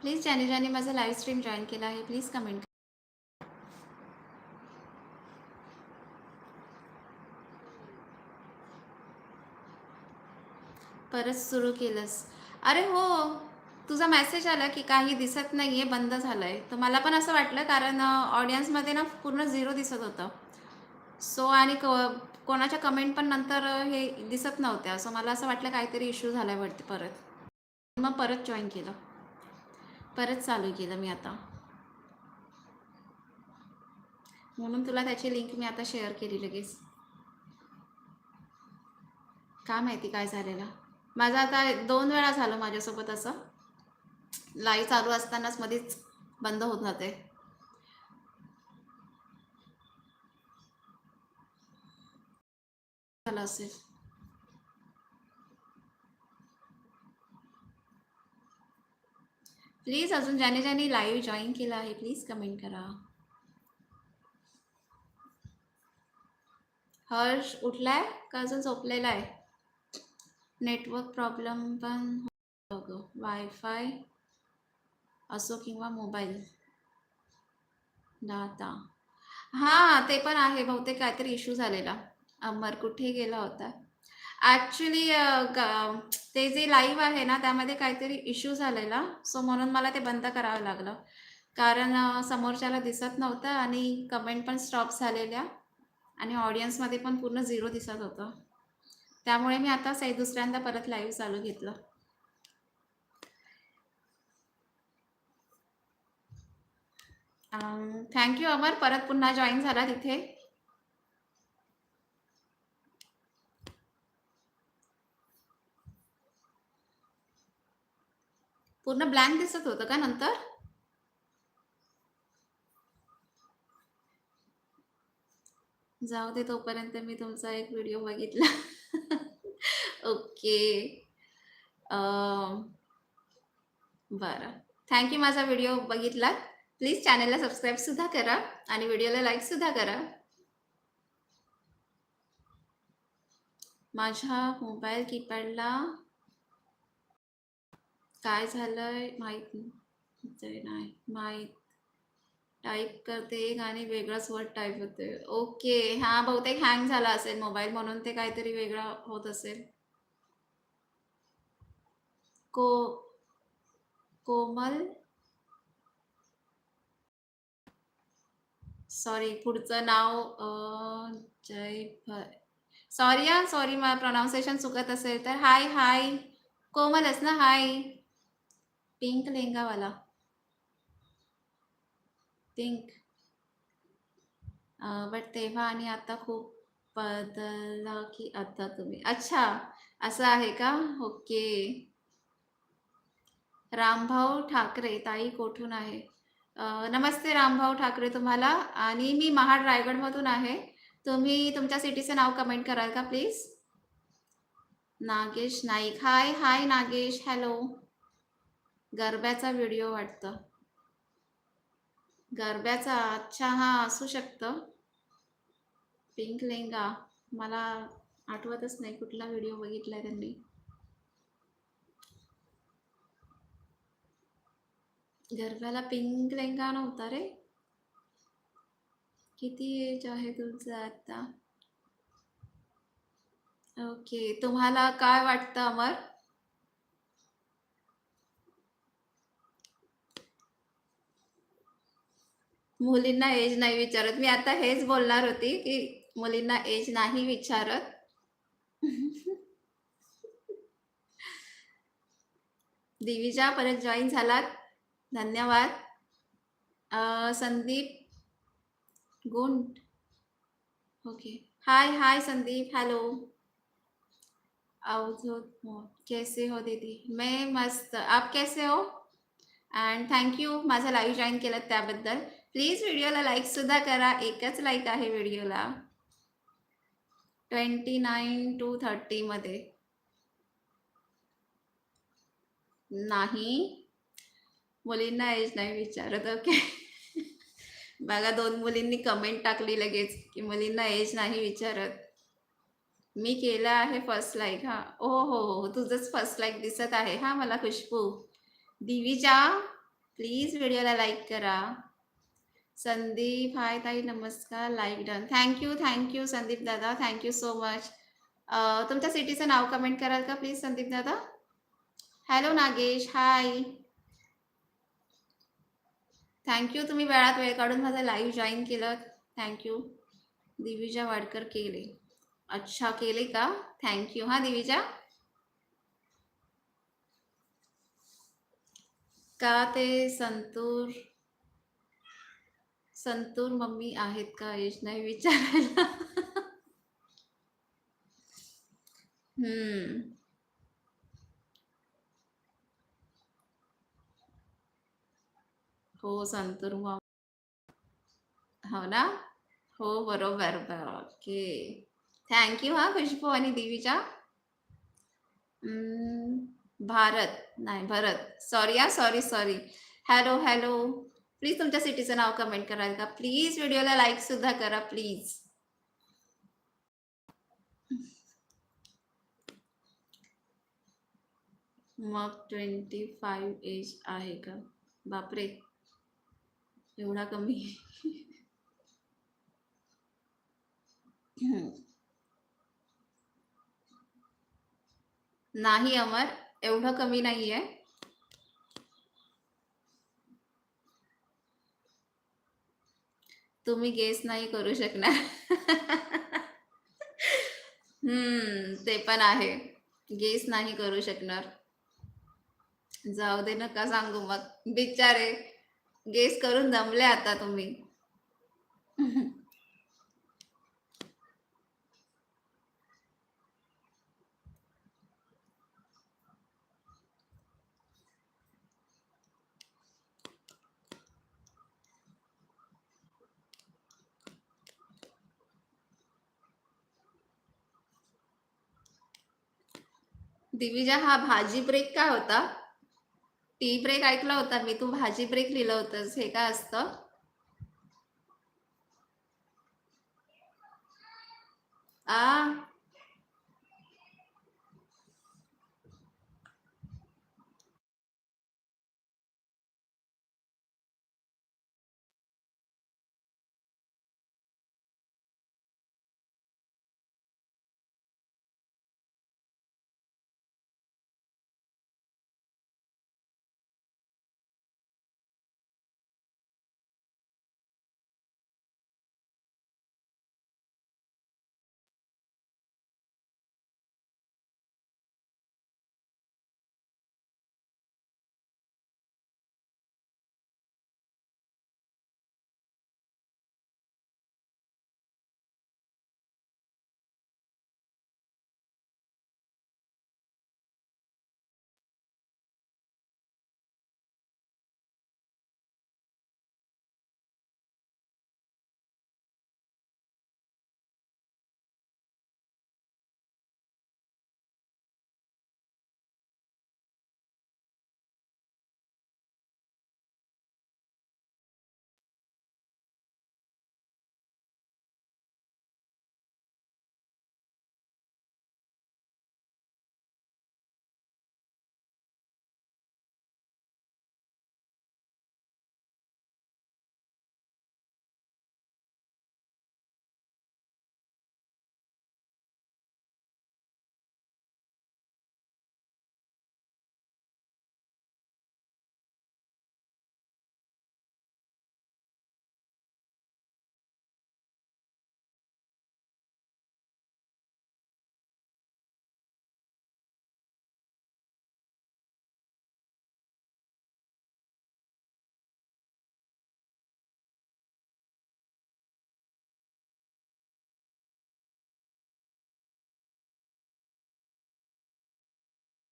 Please ज्याने ज्याने माझं लाईव्ह स्ट्रीम जॉईन केलं आहे प्लीज कमेंट परत सुरू केलंस. अरे हो तुझा मेसेज आला की काही दिसत नाही आहे बंद झालं आहे तर मला पण असं वाटलं कारण ऑडियन्समध्ये ना पूर्ण झिरो दिसत होतं. सो आणि क कोणाच्या कमेंट पण नंतर हे दिसत नव्हत्या. सो मला असं वाटलं काहीतरी इश्यू झाला आहे वाटते परत. मग परत जॉईन केलं. परत चालू केलं मी आता. म्हणून तुला त्याची लिंक मी आता शेअर केली लगेच. का माहिती काय झालेलं? माझं आता दोन वेळा झालं माझ्यासोबत असं. लाईव्ह चालू असतानाच मध्येच बंद होत जाते. झालं असेल. प्लीज अजून ज्याने ज्याने लाईव्ह जॉईन केलं आहे प्लीज कमेंट करा. हर्ष उठलाय? का अजून झोपलेला आहे. नेटवर्क प्रॉब्लेम पण होतो वायफाय असो किंवा मोबाईल डाटा हां ते पण आहे. बहुतेक काहीतरी इश्यू झालेला. अमर कुठे गेला होता? ॲक्च्युली ते जे लाईव्ह आहे ना त्यामध्ये काहीतरी इश्यू झालेला. सो म्हणून मला ते बंद करावं लागलं. कारण समोरच्याला दिसत नव्हतं आणि कमेंट पण स्टॉप झालेल्या. आणि ऑडियन्समध्ये पण पूर्ण झिरो दिसत होतं. त्यामुळे मी आता सई दुसऱ्यांदा परत लाईव्ह चालू घेतलं. Thank you Amar. परत पुन्हा जॉईन झाला तिथे पूर्ण ब्लँक दिसत होतं का नंतर? जाऊ दे तोपर्यंत मी तुमचा एक व्हिडिओ बघितला. ओके बरं. थँक्यू माझा व्हिडिओ बघितला. प्लीज चॅनलला सबस्क्राईब सुद्धा करा आणि व्हिडिओला लाईक सुद्धा करा. माझ्या मोबाईल कीपॅडला काय झालंय माहीत नाही. माहीत. टाईप करते एक आणि वेगळाच वर्ड टाईप होते. ओके हा बहुतेक हँग झाला असेल मोबाईल म्हणून ते काहीतरी वेगळं होत असेल. को कोमल. सॉरी पुढचं नाव जय सॉरी सॉरी मला प्रोनाऊन्सिएशन चुकत असेल तर. हाय हाय कोमलच ना हाय पिंक लेंगावाला. पिंक. बट तेव्हा आणि आता खूप बदलला की आता तुम्ही. अच्छा असं आहे का? ओके. रामभाऊ ठाकरे ताई कोठून आहे? नमस्ते रामभाऊ ठाकरे तुम्हाला. आणि मी महाड रायगडमधून आहे. तुम्ही तुमच्या सिटीचं नाव कमेंट कराल का please Nagesh Naik. Hi hi Nagesh. Hello गरब्याचा video वाटतं. गरब्याचा अच्छा हा असू शकतं. पिंक लेंगा. मला आठवतच नाही कुठला व्हिडिओ बघितलाय त्यांनी. गरब्याला पिंक लेंगा नव्हता रे. किती एज आहे तुमचं आता? ओके तुम्हाला काय वाटतं अमर? मुलींना एज नाही विचारत. मी आता हेच बोलणार होती की मुलींना एज नाही विचारत. दिविजा परत जॉईन झालात. धन्यवाद. Sandeep Gund. Okay hi hi Sandeep. Hello Avdhoot कैसे हो दीदी? मैं मस्त. आप कैसे हो? अँड थँक यू माझा लाईव्ह जॉईन केलं त्याबद्दल. प्लीज व्हिडिओला लाईक सुद्धा करा. एकच लाईक आहे व्हिडिओला. ट्वेंटी नाईन टू थर्टीमध्ये नाही. मुलींना एज नाही विचारत ओके? बघा दोन मुलींनी कमेंट टाकली लगेच की मुलींना एज नाही विचारत. मी केलं आहे फर्स्ट लाईक हा. ओ हो हो, हो तुझंच फर्स्ट लाईक दिसत आहे. हा मला खुशबू. दिवीजा प्लीज व्हिडिओला लाईक करा. संदीप हाय ताई नमस्कार like done thank you thank you Sandeep दादा. थँक्यू सो मच तुमच्या सिटीचं नाव कमेंट कराल का प्लीज संदीप दादा? हॅलो नागेश हाय थँक्यू तुम्ही वेळात वेळ काढून माझं लाईव्ह जॉईन केलं. थँक्यू दिविजा वाडकर केले. अच्छा केले का? थँक्यू हा दिविजा? का ते संतूर संतूर मम्मी आहेत का एज नाही विचारायला. हम्म. हो संतूर हो ना? हो बरोबर ओके. थँक्यू हा खुशबू आणि देवीच्या हम्म, भारत. नाही भरत. सॉरी हा sorry sorry hello hello please तुमच्या सिटीचं नाव कमेंट कराल का प्लीज व्हिडिओला लाईक सुद्धा करा प्लीज मग ट्वेंटी फाईव्ह एज आहे का? बापरे. एवढा कमी. नाही अमर एवढं कमी नाहीये. तुम्ही गेस नाही करू शकणार. हम्म ते पण आहे. गेस नाही करू शकणार. जाऊ दे नका सांगू मग. बिचारे. गेस करून दमले आता तुम्ही. दिविजा हा भाजी ब्रेक काय होता? टी ब्रेक ऐकला होता मी. तू भाजी ब्रेक लिहिलं होतंस. हे काय असतं? आ